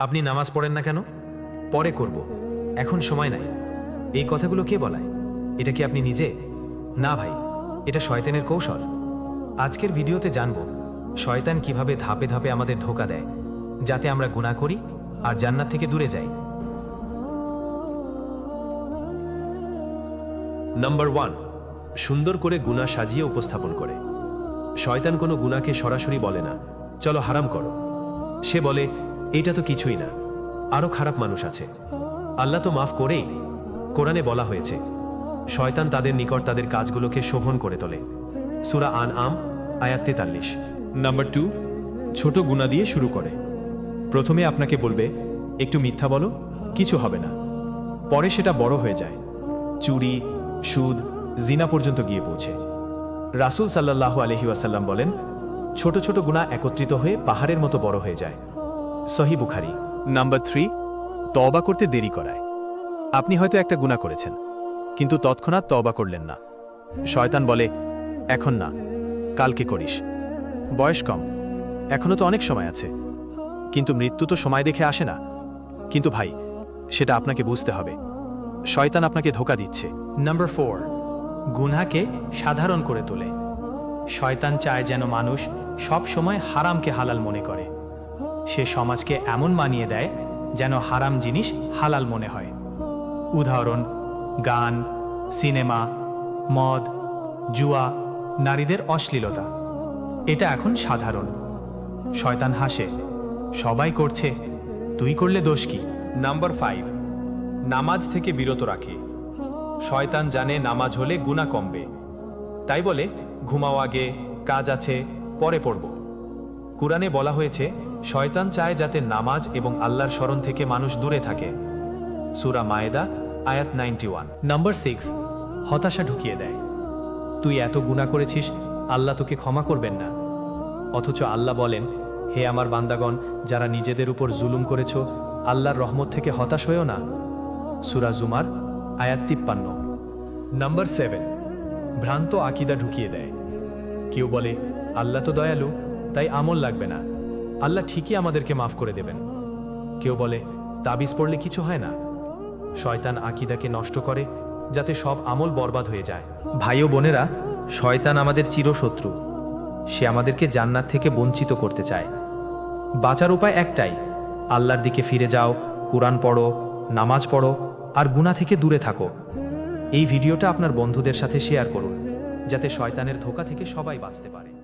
আপনি নামাজ পড়েন না কেন? পরে করব। এখন সময় নাই। এই কথাগুলো কে বলায়? এটা কি আপনি নিজে? না ভাই, এটা শয়তানের কৌশল। আজকের ভিডিওতে জানব, শয়তান কীভাবে ধাপে ধাপে আমাদের ধোকা দেয়, যাতে আমরা গুণা করি আর জান্নাত থেকে দূরে যাই। নাম্বার ওয়ান, সুন্দর করে গুণা সাজিয়ে উপস্থাপন করে। শয়তান কোনো গুণাকে সরাসরি বলে না। চলো হারাম করো। সে বলে এটা তো কিছুই না। আরও খারাপ মানুষ আছে। আল্লাহ তো মাফ করেই কোরআনে বলা হয়েছে, শয়তান তাদের নিকট তাদের কাজগুলোকে শোভন করে তোলে। সুরা আন আম আয়াত তেতাল্লিশ। নাম্বার টু, ছোট গুণা দিয়ে শুরু করে। প্রথমে আপনাকে বলবে, একটু মিথ্যা বলো, কিছু হবে না। পরে সেটা বড় হয়ে যায়। চুরি, সুদ, জিনা পর্যন্ত গিয়ে পৌঁছে। রাসূল সাল্লাল্লাহু আলহি ওয়াসাল্লাম বলেন, ছোট ছোট গুণা একত্রিত হয়ে পাহাড়ের মতো বড় হয়ে যায়। সহি বুখারি। নাম্বার থ্রি, তওবা করতে দেরি করায়। আপনি হয়তো একটা গুণা করেছেন, কিন্তু তৎক্ষণাৎ তওবা করলেন না। শয়তান বলে, এখন না, কালকে করিস। বয়স কম, এখনও তো অনেক সময় আছে। কিন্তু মৃত্যু তো সময় দেখে আসে না। কিন্তু ভাই, সেটা আপনাকে বুঝতে হবে। শয়তান আপনাকে ধোকা দিচ্ছে। নাম্বার ফোর, গুনহাকে সাধারণ করে তোলে। শয়তান চায় যেন মানুষ সব সময় হারামকে হালাল মনে করে। সে সমাজকে এমন মানিয়ে দেয় যেন হারাম জিনিস হালাল মনে হয়। উদাহরণ, গান, সিনেমা, মদ, জুয়া, নারীদের অশ্লীলতা। এটা এখন সাধারণ। শয়তান হাসে, সবাই করছে, তুই করলে দোষ কি? নাম্বার ফাইভ, নামাজ থেকে বিরত রাখে। শয়তান জানে নামাজ হলে গুণা কমবে। তাই বলে, ঘুমাও আগে, কাজ আছে, পরে পড়ব। কুরআনে বলা হয়েছে, শয়তান চায় যাতে নামাজ এবং আল্লাহর স্মরণ থেকে মানুষ দূরে থাকে। সুরা মায়েদা, আয়াত নাইনটি ওয়ান। নাম্বার সিক্স, হতাশা ঢুকিয়ে দেয়। তুই এত গুণা করেছিস, আল্লাহ তোকে ক্ষমা করবেন না। অথচ আল্লাহ বলেন, হে আমার বান্দাগণ, যারা নিজেদের উপর জুলুম করেছ, আল্লাহর রহমত থেকে হতাশ হয়েও না। সুরা জুমার, আয়াত তিপ্পান্ন। নাম্বার সেভেন, ভ্রান্ত আকিদা ঢুকিয়ে দেয়। কেউ বলে, আল্লাহ তো দয়ালু তাই আমল লাগবে না। আল্লাহ ঠিকই আমাদেরকে মাফ করে দেবেন। কেউ বলে, তাবিজ পড়লে কিছু হয় না? শয়তান আকিদাকে নষ্ট করে, যাতে সব আমল বরবাদ হয়ে যায়। ভাই ও বোনেরা, শয়তান আমাদের চিরশত্রু। সে আমাদেরকে জান্নাত থেকে বঞ্চিত করতে চায়। বাঁচার উপায় একটাই, আল্লাহর দিকে ফিরে যাও, কোরআন পড়ো, নামাজ পড়ো, আর গুণা থেকে দূরে থাকো। এই ভিডিওটা আপনার বন্ধুদের সাথে শেয়ার করুন, যাতে শয়তানের ধোকা থেকে সবাই বাঁচতে পারে।